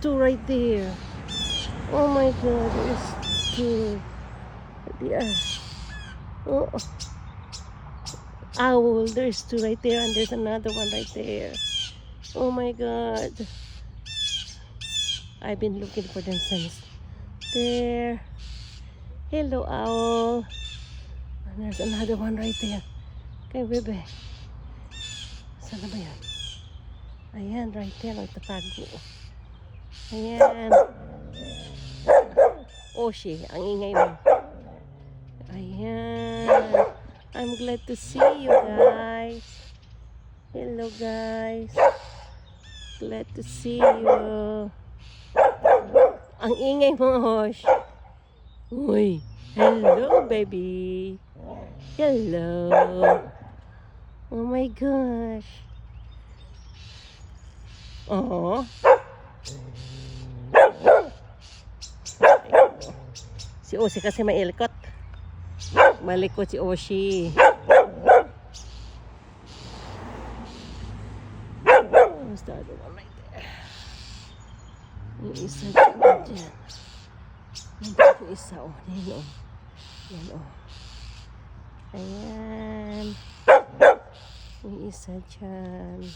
two right there. Oh my god, there's two. Yeah. Oh. Owl, there's two right there, and there's another one right there. Oh my god. I've been looking for them since there. Hello, owl. And there's another one right there. Kay Bebe. Saan na ba yan? Ayan, right there. Nagtatago. Ayan. Oshi, ang ingay mo. Ayan. I'm glad to see you guys. Hello guys. Glad to see you. Ang ingay mo, Hosh. Uy. Hello, baby. Hello. Oh my gosh. Oh. Si Oshi kasi may ilikot. Malikot si Oshi. Where's the other one right there? Yung isa dyan. yung isa, oh. Yan, oh. Yan, oh. Ayan. Yung isa dyan.